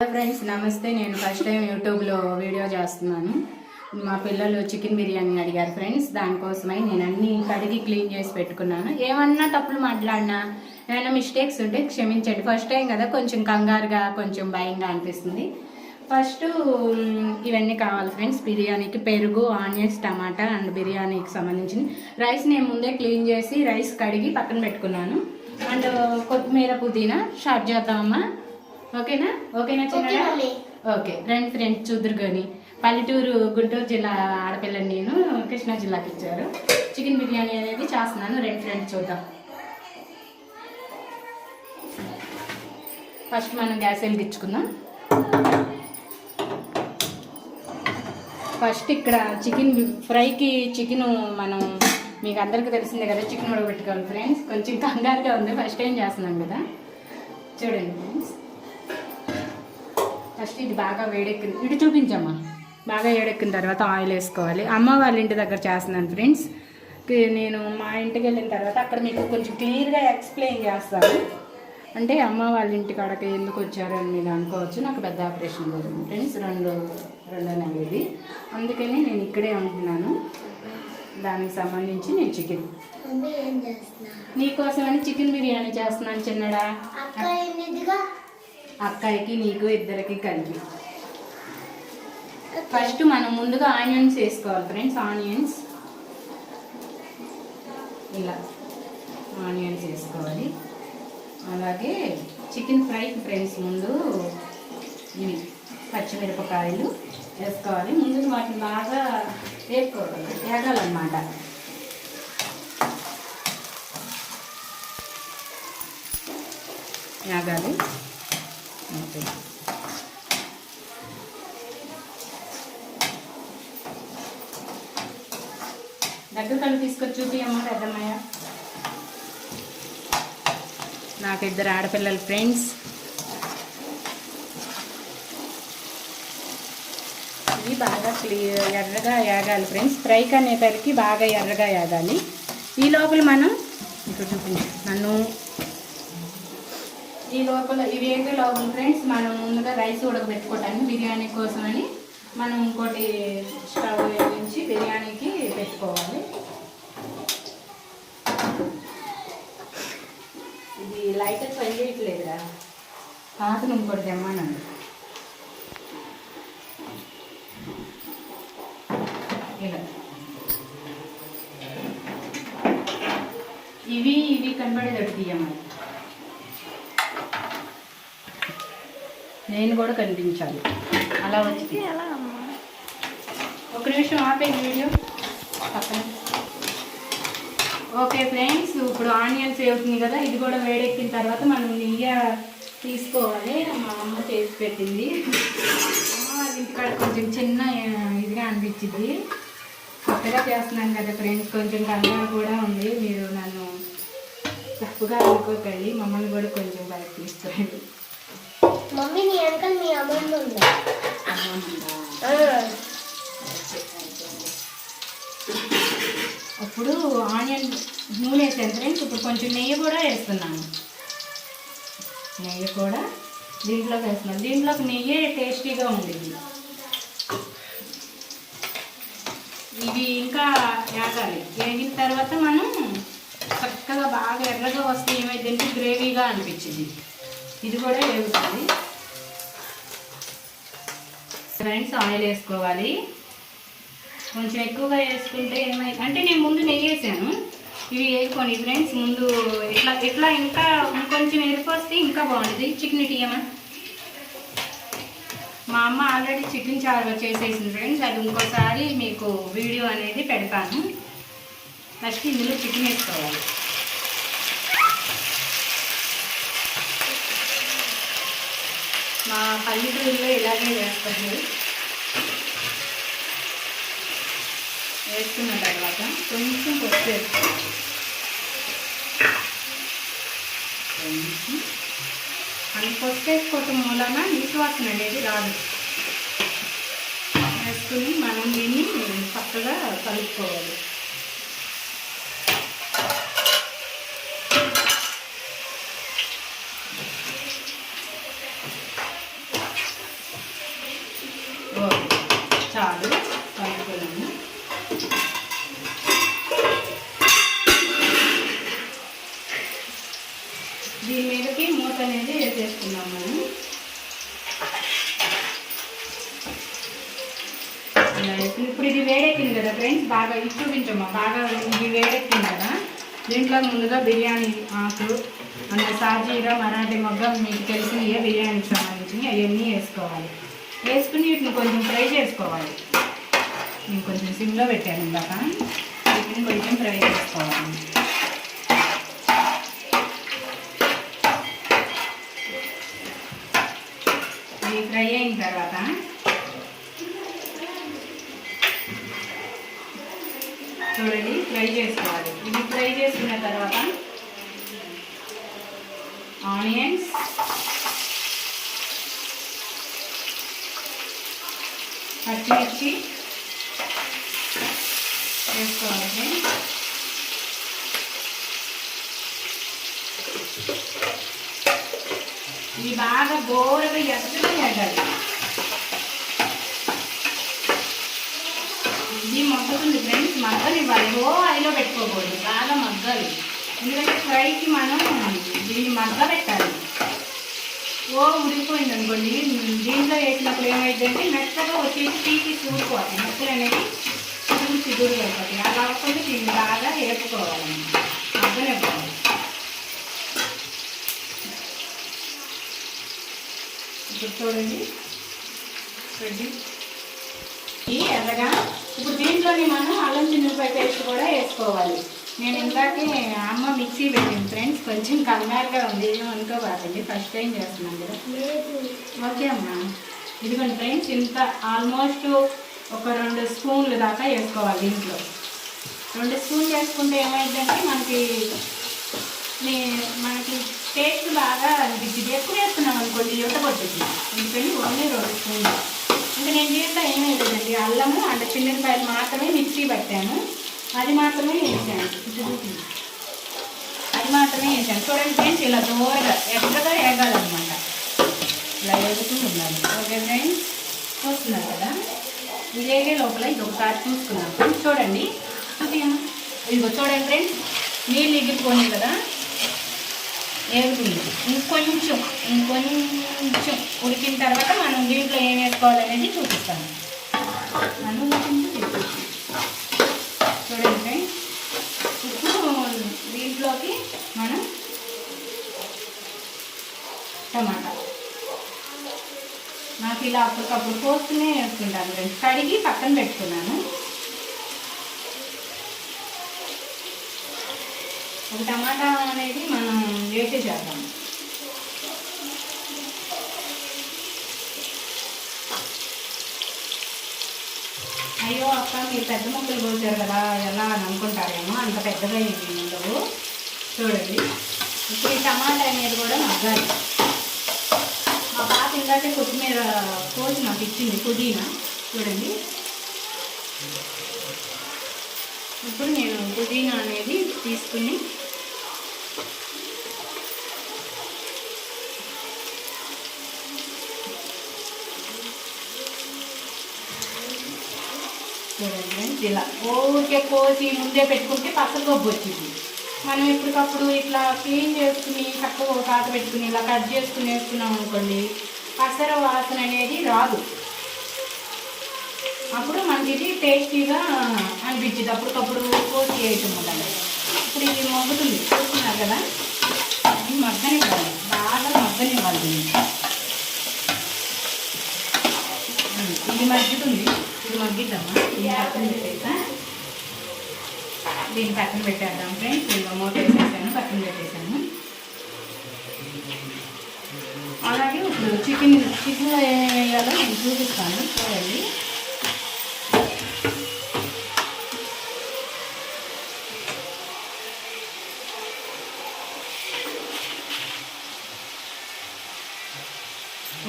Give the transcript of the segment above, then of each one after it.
Hello friends నమస్తే. నేను first time యూట్యూబ్లో వీడియో చేస్తున్నాను. మా పిల్లలు చికెన్ బిర్యానీ అడిగారు ఫ్రెండ్స్ దానికోసమై నేను అన్ని కడిగి క్లీన్ చేసి పెట్టుకున్నాను. ఏమన్నా తప్పులు మాట్లాడినా ఏమైనా మిస్టేక్స్ ఉంటే క్షమించండి. ఫస్ట్ టైం కదా కొంచెం కంగారుగా కొంచెం భయంగా అనిపిస్తుంది. ఫస్ట్ ఇవన్నీ కావాలి ఫ్రెండ్స్ బిర్యానీకి పెరుగు ఆనియన్స్ టమాటా అండ్ బిర్యానీకి సంబంధించిన రైస్ నేను ముందే క్లీన్ చేసి రైస్ కడిగి పక్కన పెట్టుకున్నాను. అండ్ కొత్తిమీర పుదీనా షార్జాతమ్మ ఓకేనా? ఓకేనా చిన్న ఓకే. రండి ఫ్రెండ్స్ చూద్దరు కానీ. పల్లెటూరు గుంటూరు జిల్లా ఆడపిల్లని నేను కృష్ణా జిల్లాకి ఇచ్చారు. చికెన్ బిర్యానీ అనేది చేస్తున్నాను. రెండు ఫ్రెండ్స్ చూద్దాం. ఫస్ట్ మనం గ్యాస్ వెలిగించుకుందాం ఫస్ట్ ఇక్కడ చికెన్ ఫ్రైకి చికెన్ మనం మీకు అందరికీ తెలిసిందే కదా చికెన్ ఉడకబెట్టుకోవాలి ఫ్రెండ్స్. కొంచెం కంగారుగా ఉంది. ఫస్ట్ టైం చేస్తున్నాం కదా. చూడండి ఫ్రెండ్స్. ఫస్ట్ ఇది బాగా వేడెక్కింది. ఇటు చూపించమ్మా. బాగా వేడెక్కిన తర్వాత ఆయిల్ వేసుకోవాలి. అమ్మ వాళ్ళ ఇంటి దగ్గర చేస్తున్నాను ఫ్రెండ్స్. నేను మా ఇంటికి వెళ్ళిన తర్వాత అక్కడ మీకు కొంచెం క్లియర్గా ఎక్స్ప్లెయిన్ చేస్తాను. అంటే అమ్మ వాళ్ళ ఇంటి కాడకి ఎందుకు వచ్చారు అని మీరు అనుకోవచ్చు. నాకు పెద్ద ఆపరేషన్ జరిగింది ఫ్రెండ్స్. రెండు రెండో నెల ఇది అందుకని నేను ఇక్కడే ఉంటున్నాను. దానికి సంబంధించి నేను చికెన్. మమ్మీ ఏం చేస్తున్నా నీకోసమని చికెన్ బిర్యానీ చేస్తున్నాను చిన్నడా. అక్కడికి నీకు ఇద్దరికి కలిపి. ఫస్ట్ మనం ముందుగా ఆనియన్స్ వేసుకోవాలి ఫ్రెండ్స్. ఆనియన్స్. ఇలా ఆనియన్స్ వేసుకోవాలి. అలాగే చికెన్ ఫ్రైకి ఫ్రెండ్స్ ముందు ఇవి పచ్చిమిరపకాయలు వేసుకోవాలి. ముందు వాటిని బాగా వేసుకోవాలి వేగాలన్నమాట. వేగాలి. ఉంటుంది దగ్గర కళ్ళు తీసుకొని చూపియమ్మా పెద్దమ్మయ్య నాకు ఇద్దరు ఆడపిల్లలు ఫ్రెండ్స్. ఇవి బాగా క్లియర్ ఎర్రగా ఏగాలి ఫ్రెండ్స్. ఫ్రై అనేసరికి బాగా ఎర్రగా ఏగాలి ఈ లోపల మనం ఇక్కడ చూపించు నన్ను ఈ లోపల ఇవి వేగే లోపల ఫ్రెండ్స్ మనం ముందుగా రైస్ ఉడకబెట్టుకోవటానికి బిర్యానీ కోసమని మనం ఇంకోటి స్టవ్ వెలిగించి బిర్యానీకి పెట్టుకోవాలి. ఇది లైట్ పని చేయట్లేదురా. పాతను ఇంకోటి తెమ్మానండి. ఇలా. ఇవి ఇవి కనబడేటట్టు తీయమని. నేను కూడా కనిపించాలి. అలా వచ్చి. ఒక నిమిషం ఆపేది వీడియో. పక్కన. ఓకే ఫ్రెండ్స్ ఇప్పుడు ఆనియన్స్ వేస్తుంది కదా ఇది కూడా వేడెక్కిన తర్వాత మనం నెయ్యి తీసుకోవాలి. మా అమ్మ చేసి పెట్టింది. వాళ్ళ ఇంటికాడ కొంచెం చిన్న ఇదిగా అనిపించింది. కొత్తగా చేస్తున్నాను కదా ఫ్రెండ్స్ కొంచెం కంగారు కూడా ఉంది. మీరు నన్ను తప్పుగా అనుకోకండి మమ్మల్ని కూడా కొంచెం బయట తీసుకోండి. మమ్మీ నీ వెనకాల మీ అమ్మమ్మ ఉందా? ఆ, ఇప్పుడు ఆనియన్ నూనె వేసాను ఫ్రెండ్స్ ఇప్పుడు కొంచెం నెయ్యి కూడా వేస్తున్నాను. నెయ్యి కూడా దీంట్లోకి వేస్తున్నాను. దీంట్లోకి నెయ్యి టేస్టీగా ఉండేది ఇవి ఇంకా వేగాలి వేగిన తర్వాత మనం చక్కగా బాగా ఎర్రగా వస్తే ఏమైందంటే గ్రేవీగా అనిపించింది. ఇది కూడా వేగుతుంది. ఫ్రెండ్స్ ఆయిల్ వేసుకోవాలి. కొంచెం ఎక్కువగా వేసుకుంటే ఏమై అంటే నేను ముందు నెయ్యి వేసాను. ఇవి వేసుకోండి ఫ్రెండ్స్ ముందు ఇట్లా ఇట్లా ఇంకా ఇంకొంచెం ఎరిపోస్తే ఇంకా బాగుంటుంది. చికెన్ టీయమా మా అమ్మ ఆల్రెడీ చికెన్ చారు చేసేసింది ఫ్రెండ్స్ అది ఇంకోసారి మీకు వీడియో అనేది పెడతాను. ఫస్ట్ ఇందులో చికెన్ వేసుకోవాలి మా పల్లెటూరులో ఇలాగే చేస్తారు వేసుకున్న తర్వాత కొంచెం పసుపు వేసుకోవాలి. కొంచెం అని పసుపు వేసుకోవటం మూలన నీసువాసన అనేది రాదు. వేసుకుని మనం దీన్ని చక్కగా కలుపుకోవాలి ఇప్పుడు కలుపుకున్నాము దీని మీదకి మూత అనేది వేసేసుకున్నాం మనం ఇలా వేసుకుని- ఇప్పుడు ఇది వేడెక్కింది కదా ఫ్రెండ్స్ బాగా ఇది చూపించమ్మా బాగా ఇది వేడెక్కింది కదా దీంట్లో ముందుగా బిర్యానీ ఆకు అంటే సాజీరా మరాఠీ మొగ్గ మీకు తెలిసినవి బిర్యానీకి సంబంధించినవి అవన్నీ వేసుకోవాలి. వేసుకుని వీటిని కొంచెం ఫ్రై చేసుకోవాలి. నేను కొంచెం సిమ్లో పెట్టాను ఇందాక. వీటిని కొంచెం ఫ్రై చేసుకోవాలి ఇది ఫ్రై అయిన తర్వాత చూడండి ఫ్రై చేసుకోవాలి. ఇది ఫ్రై చేసుకున్న తర్వాత ఆనియన్స్. పచ్చిమిర్చి వేసుకోవాలి. ఇది బాగా గోరగా ఎత్తగా ఎగాలి ఇది మగ్గుతుంది ఫ్రెండ్స్ మగ్గనివ్వాలి ఓ ఐలో పెట్టుకోకూడదు. బాగా మగ్గాలి ఎందుకంటే ఫ్రైకి మనం దీన్ని మగ్గ పెట్టాలి. ఓ ఉడికిపోయింది అనుకోండి. దీంట్లో వేసినప్పుడు ఏమైందంటే మెత్తగా వచ్చేసి తీసి చూడుకోవాలి మెత్తలు అనేది చిదురు చిదురు అయిపోతాయి అలా కాకుండా దీన్ని బాగా వేపుకోవాలి మగ్గనివ్వాలి ఇప్పుడు చూడండి. రెడ్డి ఎర్రగా. ఇప్పుడు దీంట్లోని మనం అల్లం చిన్నపాయ పేస్ట్ కూడా వేసుకోవాలి. నేను ఇందాకే అమ్మ మిక్సీ పెట్టింది ఫ్రెండ్స్. కొంచెం కంగారుగా ఉంది. ఏం అనుకోబాకండి ఫస్ట్ టైం చేస్తున్నాను కదా. ఓకే అమ్మా. ఇదిగోండి ఫ్రెండ్స్ ఇంత ఆల్మోస్ట్ ఒక రెండు స్పూన్లు దాకా వేసుకోవాలి దీంట్లో. రెండు స్పూన్లు వేసుకుంటే ఏమైందంటే మనకి మనకి టేస్ట్ బాగా అనిపించింది ఎక్కువ వేస్తున్నాం అనుకోండి యువత పడుతుంది అందుకని ఓన్లీ రెండు స్పూన్లు. ఇంకా నేను దీంట్లో ఏమీ లేదండి అల్లము అంటే చిన్నపాయలు మాత్రమే మిక్సీ పట్టాను. అది మాత్రమే వేసాను. అది మాత్రమే వేసాను. చూడండి ఫ్రెండ్స్ ఇలా దూరగా ఎక్కడగా వేగాలన్నమాట ఇలా ఎగుతూ ఉండాలి ఓకే ఫ్రెండ్స్ చూస్తున్నారు కదా? ఇది ఏగే లోపల ఇది ఒకసారి చూసుకున్నాం చూడండి. ఇదిగో చూడండి ఫ్రెండ్స్ నీళ్ళు ఎగిరిపోయింది కదా? ఏగుతుంది ఇంకొంచెం ఇంకొంచెం ఉడికిన తర్వాత మనం దీంట్లో ఏం వేసుకోవాలనేది చూపిస్తాము మనం చూడండి ఫ్రెండ్స్. ఇప్పుడు దీంట్లోకి మనం టమాటా. నాకు ఇలా అప్పటికప్పుడు కోసుకునే వేసుకుంటాను ఫ్రెండ్స్. కడిగి పక్కన పెట్టుకున్నాను. ఒక టమాటా అనేది మనం వేసి చేద్దాం. అయ్యో అక్క మీరు పెద్ద ముక్కలు కోసారు కదా ఎలా అని అనుకుంటారేమో అంత పెద్దగా ఏమి ఉండవు. చూడండి. ఇప్పుడు ఈ టమాటా అనేది కూడా మగ్గాలి. మా పాప ఇందాకే కొత్తిమీర కోసి నాకు ఇచ్చింది పుదీనా. చూడండి. ఇప్పుడు నేను పుదీనా అనేది తీసుకుని చూడండి friends, ఇలా ఊరికే కోసి ముందే పెట్టుకుంటే పక్కన గొబ్బు వచ్చింది. మనం ఇప్పటికప్పుడు ఇట్లా క్లీన్ చేసుకుని చక్కగా ఒక కాత పెట్టుకుని ఇలా కట్ చేసుకుని వేసుకున్నాం అనుకోండి పసర వాసన అనేది రాదు. అప్పుడు మనకి ఇది టేస్టీగా అనిపించింది. అప్పటికప్పుడు కోసి వేయటం వల్ల. ఇప్పుడు ఇది మొగ్గుతుంది. చూస్తున్నారు కదా? ఇది మగ్గనివ్వాలి బాగా మగ్గనివ్వాలి దీన్ని. ఇది మగ్గుతుంది. ఇది మగ్గిద్దామా? ఇది పక్కన పెట్టేసా? దీన్ని పక్కన పెట్టేద్దాం ఫ్రెండ్స్. నేను మూత వేసేసాను పక్కన పెట్టేసాను. అలాగే ఇప్పుడు చికెన్ చికెన్లో వేయాలో నేను చూపిస్తాను. చూడండి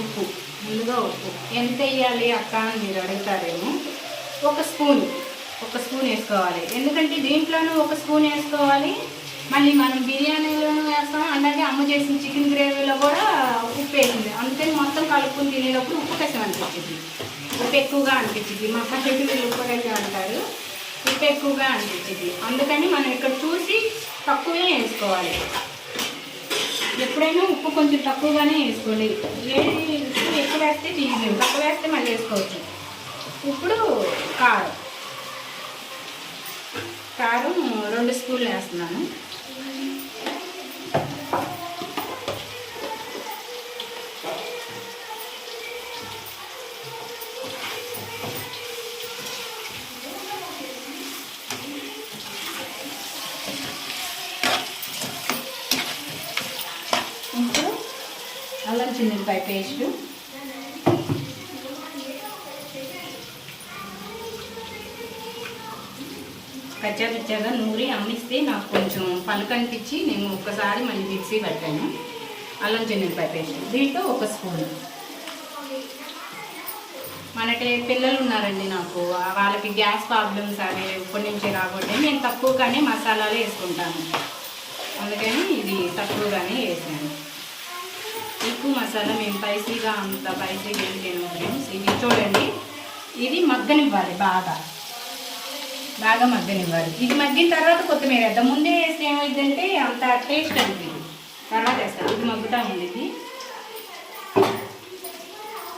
ఉప్పు ముందుగా ఉప్పు ఎంత వేయాలి అక్క అని మీరు అడుగుతారేమో. ఒక స్పూన్ ఒక స్పూన్ వేసుకోవాలి. ఎందుకంటే దీంట్లోనూ ఒక స్పూన్ వేసుకోవాలి. మళ్ళీ మనం బిర్యానీలోనూ వేస్తాం. అలాగే అమ్మ చేసిన చికెన్ గ్రేవీలో కూడా ఉప్పు వేసింది. అందుకని మొత్తం కలుపుకుని తినేటప్పుడు ఉప్పు కష్టం అనిపించింది. ఉప్పు ఎక్కువగా అనిపించింది. మా పక్కకి వీళ్ళు ఉప్పు కష్టం అంటారు. ఉప్పు ఎక్కువగా అనిపించింది. అందుకని మనం ఇక్కడ చూసి తక్కువే వేసుకోవాలి. ఎప్పుడైనా ఉప్పు కొంచెం తక్కువగానే వేసుకోండి. ఏ ఎక్కువ వేస్తే తీయలేము తక్కువ వేస్తే మళ్ళీ వేసుకోవచ్చు. ఇప్పుడు కారం. కారం రెండు స్పూన్లు వేస్తున్నాను. అల్లం చిన్నపాయ పేస్టు. కచ్చా పిచ్చాగా నూరి అమ్మిస్తే నాకు కొంచెం పలుకు అనిపించి నేను ఒక్కసారి మళ్ళీ మిక్సీ పెట్టాను. అల్లం చిన్నిపాయ పేస్ట్. దీంట్లో ఒక స్పూన్. మనకి పిల్లలు ఉన్నారండి నాకు. వాళ్ళకి గ్యాస్ ప్రాబ్లమ్స్ అవి ఇప్పటి నుంచి రాకూడదు నేను తక్కువగానే మసాలాలు వేసుకుంటాను. అందుకని ఇది తక్కువగానే వేసాను. ఎక్కువ మసాలా మేము పైసీగా అంత పైసీగా ఏం తినలేము ఇది చూడండి. ఇది మగ్గనివ్వాలి బాగా. బాగా మగ్గనివ్వాలి. ఇది మగ్గిన తర్వాత కొత్తిమీర వేద్దాం. ముందే వేస్తే ఏమైందంటే అంత టేస్ట్ అనిపింది తర్వాత వేస్తాం. ఇది మగ్గుతా ఉంది ఇది.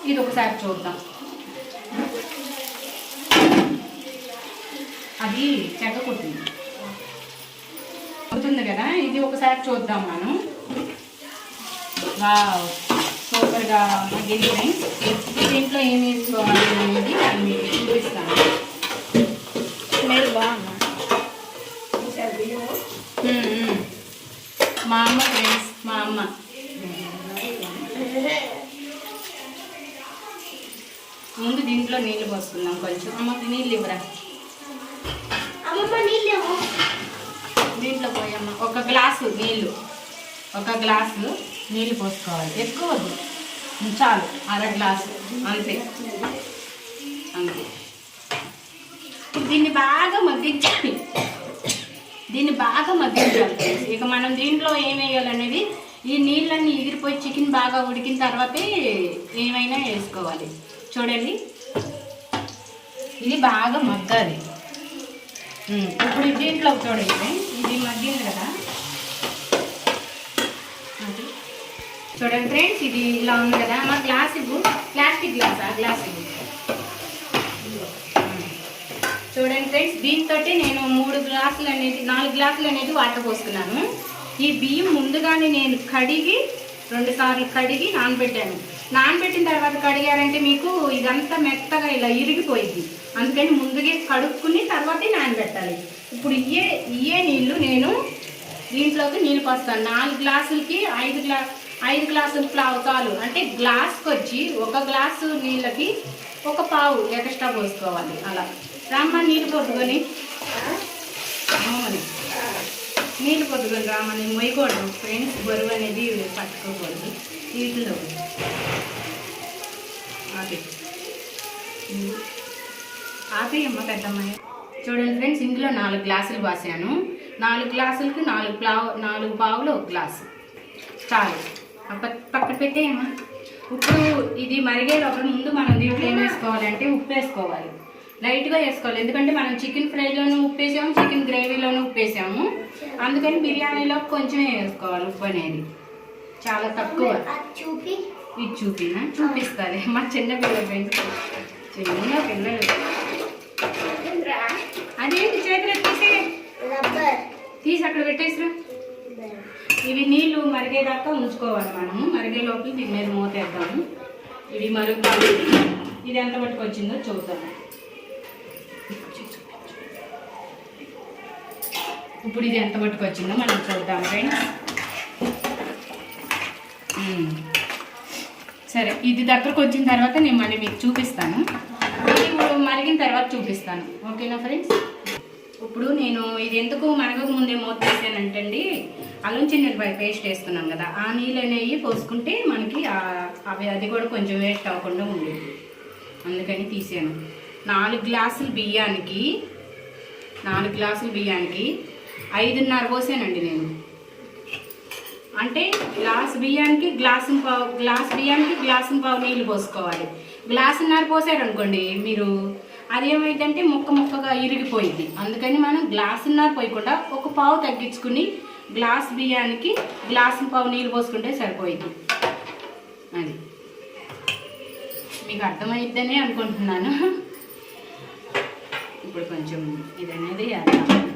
ఇది ఒకసారి చూద్దాం. అది చెక్క కొట్టింది. అవుతుంది కదా? ఇది ఒకసారి చూద్దాం మనం. వావ్ సూపర్గా మగ్గింది. దీంట్లో ఏం వేసుకోవాలి అనేది నేను మీకు చూపిస్తాను. స్మెల్ బాగుంది. మా అమ్మ ఫ్రెండ్స్ మా అమ్మ. ముందు దీంట్లో నీళ్ళు పోసుకుందాం కొంచెం. అమ్మకి నీళ్ళు ఇవ్వరా? దీంట్లో పోయమ్మ ఒక గ్లాసు నీళ్ళు. ఒక గ్లాసు నీళ్ళు పోసుకోవాలి. ఎక్కువ చాలు. అర గ్లాసు. అంతే. అంతే. దీన్ని బాగా మగ్గించాలి. దీన్ని బాగా మగ్గించాలి. ఇక మనం దీంట్లో ఏం వేయాలనేది ఈ నీళ్ళన్నీ ఎగిరిపోయి చికెన్ బాగా ఉడికిన తర్వాతే ఏమైనా వేసుకోవాలి. చూడండి. ఇది బాగా మగ్గాలి. ఇప్పుడు దీంట్లో చూడండి. ఇది మగ్గింది కదా. చూడండి ఫ్రెండ్స్ ఇది ఇలా ఉంది కదా. మా గ్లాస్ ఇవ్వు. Plastic glass? ఆ గ్లాస్ ఇవ్వు. చూడండి ఫ్రెండ్స్ దీంతో నేను మూడు గ్లాసులు అనేది నాలుగు గ్లాసులు అనేది వాటర్ పోసుకున్నాను. ఈ బియ్యం ముందుగానే నేను కడిగి రెండు సార్లు కడిగి నానబెట్టాను. నానబెట్టిన తర్వాత కడిగారంటే మీకు ఇదంతా మెత్తగా ఇలా ఇరిగిపోయింది. అందుకని ముందుగా కడుక్కుని తర్వాతే నానబెట్టాలి. ఇప్పుడు ఇయే ఇయే నీళ్ళు నేను దీంట్లోకి నీళ్ళు పోస్తాను. నాలుగు గ్లాసులకి ఐదు గ్లా ఐదు గ్లాసులు ప్లావు అంటే గ్లాస్కి వచ్చి ఒక గ్లాసు నీళ్ళకి ఒక పావు ఎక్స్ట్రా పోసుకోవాలి. అలా. రామ్మ నీళ్ళు పొద్దుకొని అమ్మని నీళ్ళు పొద్దుకొని రామని మొయ్యకూడదు. ఫ్రెండ్స్ బరువు అనేది పట్టుకోకూడదు. వీటిలో అది ఆపేయమ్మ పెద్దమ్మాయి. చూడండి ఫ్రెండ్స్ ఇందులో నాలుగు గ్లాసులు పోసాను. నాలుగు గ్లాసులకి నాలుగు ప్లావ్ నాలుగు పావులు ఒక గ్లాసు. చాలు. పక్కన పెట్టేయమ్మా. ఇప్పుడు ఇది మరిగే లోపల ముందు మనం దీంట్లో ఏం వేసుకోవాలంటే ఉప్పు వేసుకోవాలి. లైట్గా వేసుకోవాలి ఎందుకంటే మనం చికెన్ ఫ్రైలోనూ ఉప్పు వేసాము చికెన్ గ్రేవీలోనూ ఉప్పు వేసాము అందుకని బిర్యానీలో కొంచెమే వేసుకోవాలి ఉప్పు అనేది. చాలా తక్కువ. చూపి. ఇది చూపినా చూపిస్తాలే. మా చిన్న పిల్లలు చిన్న పిల్లలు అదేంటి చేతులు తీసే? తీసి అక్కడ పెట్టేసిరా. ఇవి నీళ్ళు మరిగేదాకా ఉంచుకోవాలి మనము. మరిగే లోపల దీని మీద మూతేద్దాము ఇవి మరుగుతాయి. ఇది ఎంత మట్టుకు వచ్చిందో చూద్దాము. ఇప్పుడు ఇది ఎంత మట్టుకు వచ్చిందో మనం చూద్దాం ఫ్రెండ్స్ సరే ఇది దగ్గరకు వచ్చిన తర్వాత నేను మళ్ళీ మీకు చూపిస్తాను. ఇది ఇప్పుడు మరిగిన తర్వాత చూపిస్తాను. ఓకేనా ఫ్రెండ్స్ ఇప్పుడు నేను ఇది ఎందుకు మరగక ముందే మూత తీసానంటండి అల్లం చిన్నపాయ పేస్ట్ వేస్తున్నాం కదా ఆ నీళ్ళు అనేవి పోసుకుంటే మనకి అవి అది కూడా కొంచెం వేస్ట్ అవ్వకుండా ఉండేది. అందుకని తీసాను. నాలుగు గ్లాసులు బియ్యానికి నాలుగు గ్లాసులు బియ్యానికి ఐదున్నర పోసానండి నేను. అంటే గ్లాస్ బియ్యానికి గ్లాసు పావు గ్లాస్ బియ్యానికి గ్లాసు పావు నీళ్ళు పోసుకోవాలి. గ్లాసున్నర పోసారనుకోండి మీరు అదేమైందంటే ముక్క ముక్కగా ఇరిగిపోయింది. అందుకని మనం గ్లాసున్నర పోయకుండా ఒక పావు తగ్గించుకుని గ్లాస్ బియ్యానికి గ్లాసు పావు నీళ్ళు పోసుకుంటే సరిపోయింది. అది. మీకు అర్థమైద్దనే అనుకుంటున్నాను. ఇప్పుడు కొంచెం ఇది అనేది అర్థం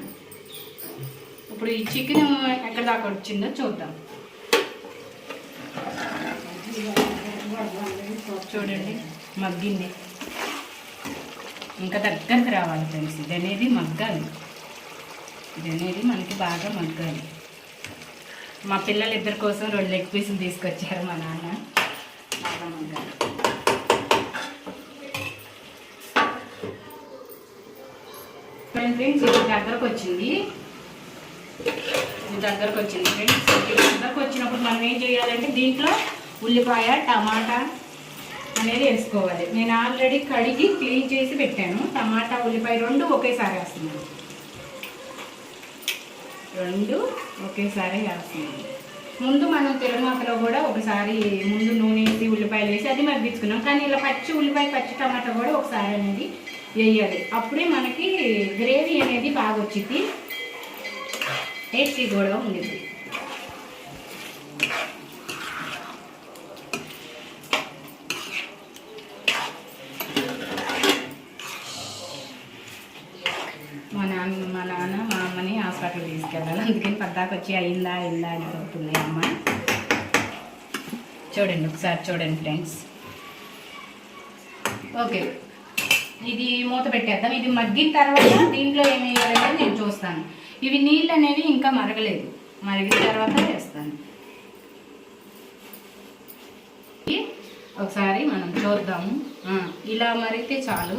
ఇప్పుడు ఈ చికెన్ ఎక్కడ దాకా వచ్చిందో చూద్దాం. చూడండి మగ్గింది. ఇంకా దగ్గరకు రావాలి ఫ్రెండ్స్ ఇది అనేది మగ్గాలి. ఇది అనేది మనకి బాగా మగ్గాలి. మా పిల్లలు ఇద్దరి కోసం రెండు లెగ్ పీసులు తీసుకొచ్చారు మా నాన్న. బాగా మగ్గాలి. ఫ్రెండ్స్ ఇది దగ్గరకు వచ్చింది. ఇది దగ్గరకు వచ్చింది. ఫ్రెండ్స్ దగ్గరకు వచ్చినప్పుడు మనం ఏం చేయాలంటే దీంట్లో ఉల్లిపాయ టమాటా అనేది వేసుకోవాలి. నేను ఆల్రెడీ కడిగి క్లీన్ చేసి పెట్టాను. టమాటా ఉల్లిపాయ రెండు ఒకేసారి వేస్తున్నాను. రెండు ఒకేసారి వేస్తున్నాను. ముందు మనం తిరుమాతలో కూడా ఒకసారి ముందు నూనె వేసి ఉల్లిపాయలు వేసి అది మగ్గించుకున్నాం. కానీ ఇలా పచ్చి ఉల్లిపాయ పచ్చి టమాటా కూడా ఒకసారి అనేది వేయాలి. అప్పుడే మనకి గ్రేవీ అనేది బాగా వచ్చింది టేస్టీ కూడా ఉండిద్ది. మా నాన్న మా నాన్న మా అమ్మని హాస్పిటల్ తీసుకెళ్ళాలి. అందుకని పద్దాకు వచ్చి అయిందా అయిందా అని చెప్తుంది అమ్మ. చూడండి ఒకసారి చూడండి ఫ్రెండ్స్. ఓకే. ఇది మూత పెట్టేద్దాం. ఇది మగ్గిన తర్వాత దీంట్లో ఏమి వేయాలంటే నేను చూస్తాను. ఇవి నీళ్ళు అనేవి ఇంకా మరగలేదు. మరిగిన తర్వాత వేస్తాను. ఒకసారి మనం చూద్దాము. ఇలా మరిగితే చాలు.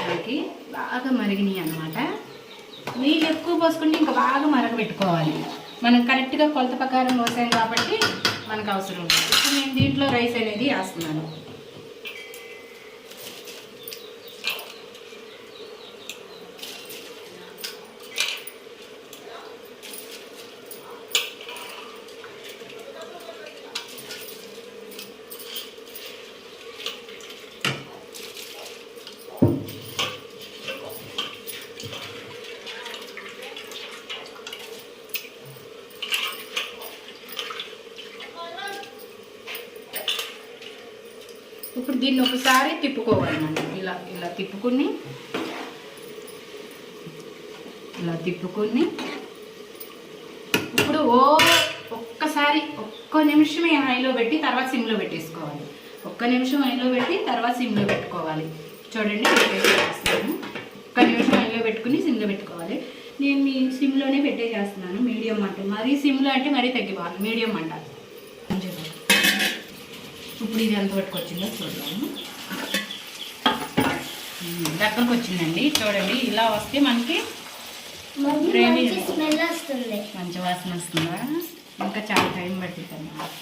మనకి బాగా మరిగినాయి అనమాట నీళ్ళు ఎక్కువ పోసుకుంటే ఇంకా బాగా మరగబెట్టుకోవాలి. మనం కరెక్ట్గా కొలత ప్రకారం పోసాం కాబట్టి మనకు అవసరం లేదు. ఇప్పుడు నేను దీంట్లో రైస్ అనేది వేస్తున్నాను ఇప్పుడు దీన్ని తిప్పుకోవాలి మనం. ఇలా ఇలా తిప్పుకుని ఇలా తిప్పుకుని. ఇప్పుడు ఓ ఒక్కసారి ఒక్క నిమిషమే హైలో పెట్టి తర్వాత సిమ్లో పెట్టేసుకోవాలి. ఒక్క నిమిషం హైలో పెట్టి తర్వాత సిమ్లో పెట్టుకోవాలి. చూడండి పెట్టేసేస్తున్నాను ఒక్క నిమిషం హైలో పెట్టుకుని సిమ్లో పెట్టుకోవాలి. నేను మీ సిమ్లోనే పెట్టేసేస్తున్నాను మీడియం మంట మరీ సిమ్లో అంటే మరీ తగ్గిపోవాలి మీడియం మంట ఇప్పుడు ఇది ఎంత పట్టుకొచ్చిందో వచ్చిందో చూద్దాము. దగ్గరకు వచ్చిందండి. చూడండి ఇలా వస్తే మనకి స్మెల్ వస్తుంది. మంచి వాసన వస్తుందా? ఇంకా చాలా టైం పట్టింది అన్నమాట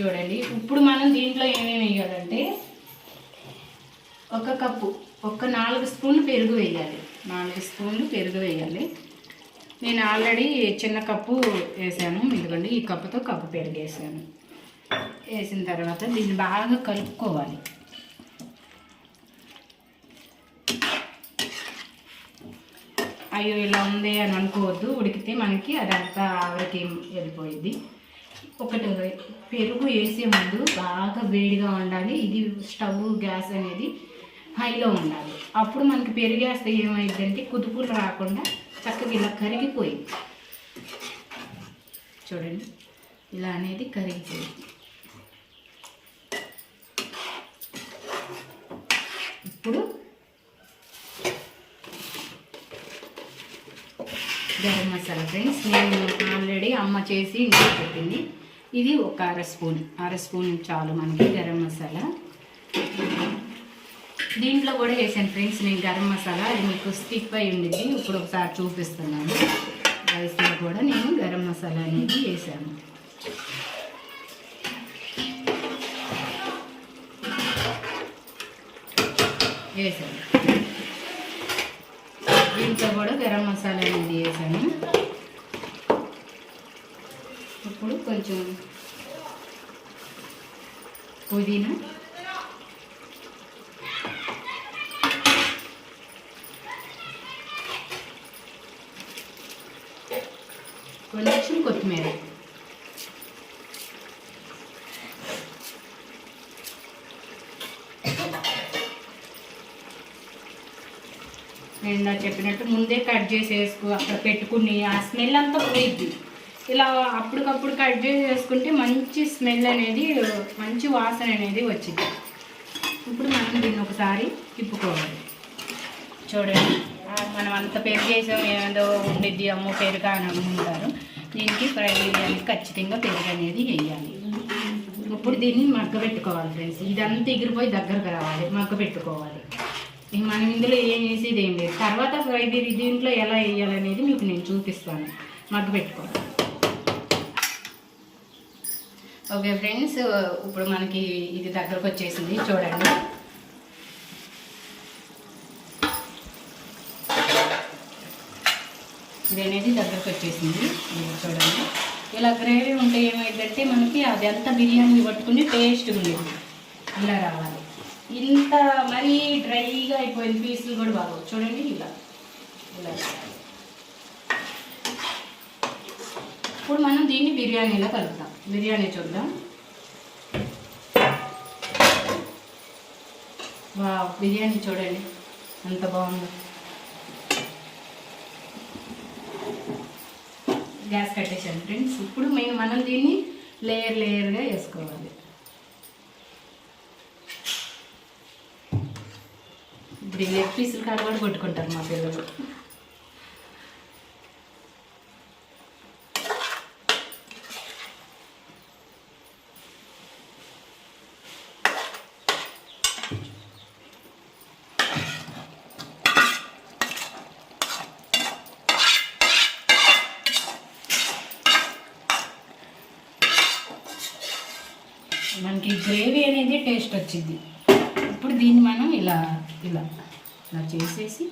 చూడండి ఇప్పుడు మనం దీంట్లో ఏమేమి వేయాలంటే ఒక కప్పు ఒక నాలుగు స్పూన్లు పెరుగు వేయాలి. నాలుగు స్పూన్లు పెరుగు వేయాలి. నేను ఆల్రెడీ చిన్న కప్పు వేసాను. ఎందుకంటే ఈ కప్పుతో కప్పు పెరుగు వేసాను. వేసిన తర్వాత దీన్ని బాగా కలుపుకోవాలి. అయ్యో ఇలా ఉంది అని అనుకోవద్దు. ఉడికితే మనకి అదంతా ఆవిడకి వెళ్ళిపోయింది ఒకటి పెరుగు వేసే ముందు బాగా వేడిగా ఉండాలి. ఇది స్టవ్ గ్యాస్ అనేది హైలో ఉండాలి. అప్పుడు మనకి పెరిగేస్తే ఏమైందంటే కుదుపులు రాకుండా చక్కగా ఇలా కరిగిపోయింది చూడండి. ఇలా అనేది కరిగిపోయింది ఇప్పుడు గరం మసాలా ఫ్రెండ్స్ నేను ఆల్రెడీ అమ్మ చేసి ఇంట్లో పెట్టింది. ఇది ఒక అర స్పూన్ అర స్పూన్ చాలు మనకి గరం మసాలా. దీంట్లో కూడా వేసాను ఫ్రెండ్స్ నేను గరం మసాలా. అది మీకు స్టిక్ అయి ఉండేది ఇప్పుడు ఒకసారి చూపిస్తున్నాను. రైస్లో కూడా నేను గరం మసాలా అనేది వేసాను. వేసాను. దీంట్లో కూడా గరం మసాలా అనేది వేసాను ఇప్పుడు కొంచెం పుదీనా. కొంచెం కొత్తిమీర. నేను ఇందాక చెప్పినట్టు ముందే కట్ చేసి వేసుకో అక్కడ పెట్టుకుని ఆ స్మెల్ అంతా పోయిద్ది. ఇలా అప్పటికప్పుడు కట్ చేసేసుకుంటే మంచి స్మెల్ అనేది మంచి వాసన అనేది వచ్చింది ఇప్పుడు మనం దీన్ని ఒకసారి తిప్పుకోవాలి. చూడండి మనం అంత పెరుగు చేసాం ఏదో ఉండిద్ది అమ్మో పెరుగు అని అనుకుంటారు. దీనికి ఫ్రై బిర్యానీ ఖచ్చితంగా పెరుగు అనేది వేయాలి. ఇప్పుడు దీన్ని మగ్గ పెట్టుకోవాలి ఫ్రెండ్స్. ఇదంతా ఎగిరిపోయి దగ్గరకు రావాలి మగ్గ పెట్టుకోవాలి మనం ఇందులో ఏం చేసేది ఏం లేదు. తర్వాత ఫ్రై దీంట్లో ఎలా వేయాలనేది మీకు నేను చూపిస్తాను. మగ్గ పెట్టుకోండి ఓకే ఫ్రెండ్స్ ఇప్పుడు మనకి ఇది దగ్గరకు వచ్చేసింది చూడండి. ఇది అనేది దగ్గరకు వచ్చేసింది. చూడండి. ఇలా గ్రేవీ ఉంటే ఏమైందంటే మనకి అది అంతా బిర్యానీ పట్టుకుని టేస్ట్గా ఉండేది. ఇలా రావాలి. ఇంత మరీ డ్రైగా అయిపోయింది పీసులు కూడా బాగోవు. చూడండి ఇలా. ఇలా. ఇప్పుడు మనం దీన్ని బిర్యానీలో కలుపుతాం. బిర్యానీ చూద్దాం. వా బిర్యానీ చూడండి. ఎంత బాగుందో. గ్యాస్ కట్టేసాను ఫ్రెండ్స్. ఇప్పుడు మేము మనం దీన్ని లేయర్ లేయర్గా వేసుకోవాలి. ఇది లెగ్ పీసులు కాడ కూడా కొట్టుకుంటారు మా పిల్లలు. మనకి గ్రేవీ అనేది టేస్ట్ వచ్చింది. ఇప్పుడు దీన్ని మనం ఇలా ఇలా. ఇలా చేసేసి.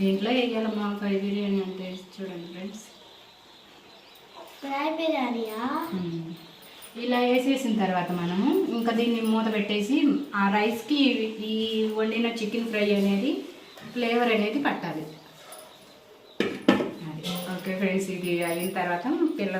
దాంట్లో వేయాలమ్మా ఫ్రై బిర్యానీ అంటే చూడండి ఫ్రెండ్స్. ఫ్రై బిర్యానీయా? ఇలా వేసేసిన తర్వాత మనము ఇంకా దీన్ని మూత పెట్టేసి ఆ రైస్కి ఈ వండిన చికెన్ ఫ్రై అనేది ఫ్లేవర్ అనేది పట్టాలి. అది. ఓకే ఫ్రెండ్స్ ఇది అయిన తర్వాత పిల్లలు